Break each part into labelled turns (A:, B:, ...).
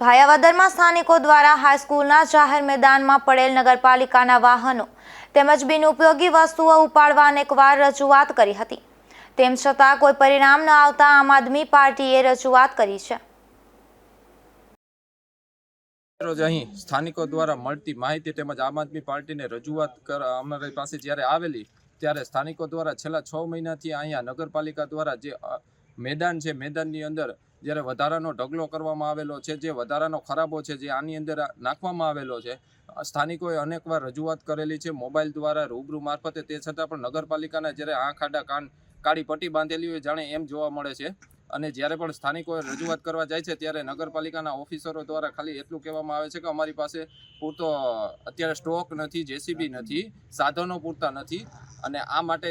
A: ભાયાવદરમાં સ્થાનિકો દ્વારા હાઈસ્કૂલના જાહેર મેદાનમાં પડેલ નગરપાલિકાના વાહનો તેમજ બિનઉપયોગી વસ્તુઓ ઉપાડવા અનેકવાર રજૂઆત કરી હતી. તેમ છતાં કોઈ પરિણામ ન આવતા આમ આદમી પાર્ટીએ રજૂઆત કરી છે.
B: રોજ અહીં સ્થાનિકો દ્વારા મળતી માહિતી તેમજ આમ આદમી પાર્ટીને રજૂઆત અમારી પાસે જ્યારે આવેલી, ત્યારે સ્થાનિકો દ્વારા છેલ્લા છ મહિનાથી અહીંયા નગરપાલિકા દ્વારા જે મેદાન છે, મેદાનની અંદર જ્યારે વધારાનો ઢગલો કરવામાં આવેલો છે, જે વધારાનો ખરાબો છે, જે આની અંદર નાખવામાં આવેલો છે, સ્થાનિકોએ અનેકવાર રજૂઆત કરેલી છે, મોબાઈલ દ્વારા રૂબરૂ મારફતે. તે છતાં પણ નગરપાલિકાના જ્યારે આંખ, આડા, કાન, કાળી પટ્ટી બાંધેલી હોય જાણે એમ જોવા મળે છે. અને જ્યારે પણ સ્થાનિકોએ રજૂઆત કરવા જાય છે, ત્યારે નગરપાલિકાના ઓફિસરો દ્વારા ખાલી એટલું કહેવામાં આવે છે કે અમારી પાસે પૂરતો અત્યારે સ્ટોક નથી, જેસીબી નથી, સાધનો પૂરતા નથી. અને આ માટે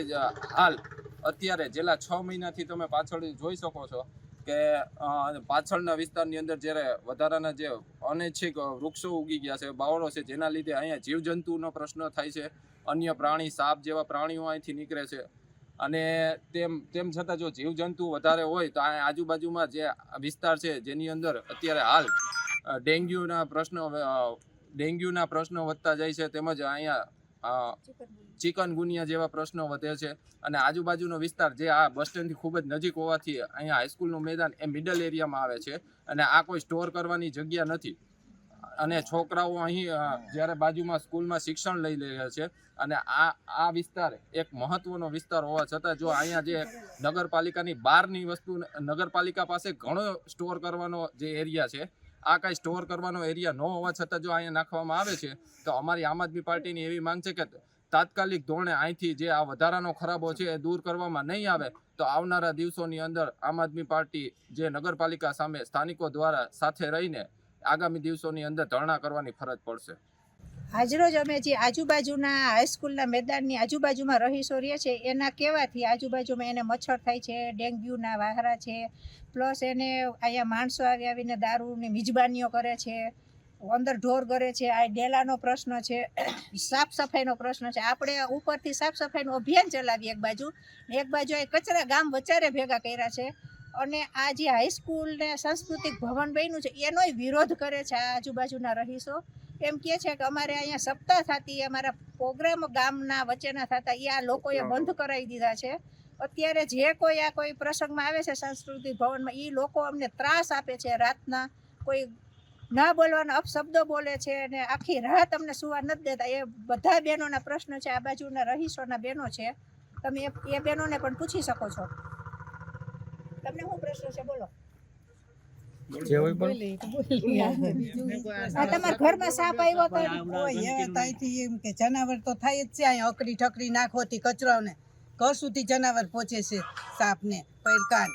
B: હાલ અત્યારે, છેલ્લા છ મહિનાથી તમે પાછળ જોઈ શકો છો કે પાછળના વિસ્તારની અંદર જ્યારે વધારાના જે અનૈચ્છિક વૃક્ષો ઉગી ગયા છે, બાવળો છે, જેના લીધે અહીંયા જીવજંતુનો પ્રશ્ન થાય છે, અન્ય પ્રાણી, સાપ જેવા પ્રાણીઓ અહીંથી નીકળે છે. અને તેમ તેમ છતાં જો જીવજંતુ વધારે હોય તો આજુબાજુમાં જે વિસ્તાર છે, જેની અંદર અત્યારે હાલ ડેન્ગ્યુના પ્રશ્નો ડેન્ગ્યુના પ્રશ્નો વધતા જાય છે, તેમજ અહીંયા ચિકનગુનિયા જેવા પ્રશ્નો વધે છે. અને આજુબાજુનો વિસ્તાર જે આ બસ સ્ટેન્ડથી ખૂબ જ નજીક હોવાથી અહીંયા હાઈસ્કૂલનું મેદાન એ મિડલ એરિયામાં આવે છે. અને આ કોઈ સ્ટોર કરવાની જગ્યા નથી. અને છોકરાઓ અહીં જ્યારે બાજુમાં સ્કૂલમાં શિક્ષણ લઈ રહ્યા છે અને આ આ વિસ્તાર એક મહત્વનો વિસ્તાર હોવા છતાં જો અહીંયા જે નગરપાલિકાની બહારની વસ્તુ, નગરપાલિકા પાસે ઘણો સ્ટોર કરવાનો જે એરિયા છે આ કાંઈ સ્ટોર કરવાનો એરિયા ન હોવા છતાં જો અહીંયા નાખવામાં આવે છે, તો અમારી આમ આદમી પાર્ટીની એવી માંગ છે કે તાત્કાલિક ધોરણે અહીંથી જે આ વધારાનો ખરાબો છે એ દૂર કરવામાં નહીં આવે, તો આવનારા દિવસોની અંદર આમ આદમી પાર્ટી જે નગરપાલિકા સામે સ્થાનિકો દ્વારા સાથે રહીને આગામી દિવસોની અંદર ધરણા કરવાની ફરજ પડશે.
C: આજરોજ અમે જે આજુબાજુના હાઈસ્કૂલના મેદાનની આજુબાજુમાં રહીશો રહે છે, એના કહેવાથી આજુબાજુમાં એને મચ્છર થાય છે, ડેન્ગ્યુના વાહરા છે પ્લસ એને અહીંયા માણસો આવી આવીને દારૂની મિજબાનીઓ કરે છે, અંદર ઢોર કરે છે, આ ડેલાનો પ્રશ્ન છે, સાફ સફાઈનો પ્રશ્ન છે. આપણે ઉપરથી સાફ સફાઈનું અભિયાન ચલાવીએ એક બાજુ એક બાજુ આ કચરા ગામ વચારે ભેગા કર્યા છે અને આ જે હાઈસ્કૂલ ને સાંસ્કૃતિક ભવન બન્યું છે એનોય વિરોધ કરે છે આ આજુબાજુના રહીશો. એમ કહે છે કે અમારે અહીંયા સપ્તાહ થતી અમારા પ્રોગ્રામ ગામના વચ્ચેના થતા એ આ લોકોએ બંધ કરાવી દીધા છે. અત્યારે જે કોઈ આ કોઈ પ્રસંગમાં આવે છે સાંસ્કૃતિક ભવનમાં એ લોકો અમને ત્રાસ આપે છે રાતના. કોઈ ના બોલવાના અપશબ્દો બોલે છે અને આખી રાત અમને સુવા નથી દેતા. એ બધા બહેનોના પ્રશ્ન છે આ બાજુના રહીશોના બહેનો છે. તમે એ- એ બહેનોને પણ પૂછી શકો છો. તમને શું પ્રશ્ન છે? બોલો. આ તમારા ઘરમાં સાપ આવ્યો તો?
D: ઓય એ ત્યાંથી એમ કે જનાવર તો થાય જ છે અહીંયા અકડી ઠકડી નાખોથી કચરાને ઘર સુધી જનાવર પહોંચે છે સાપને પડકાન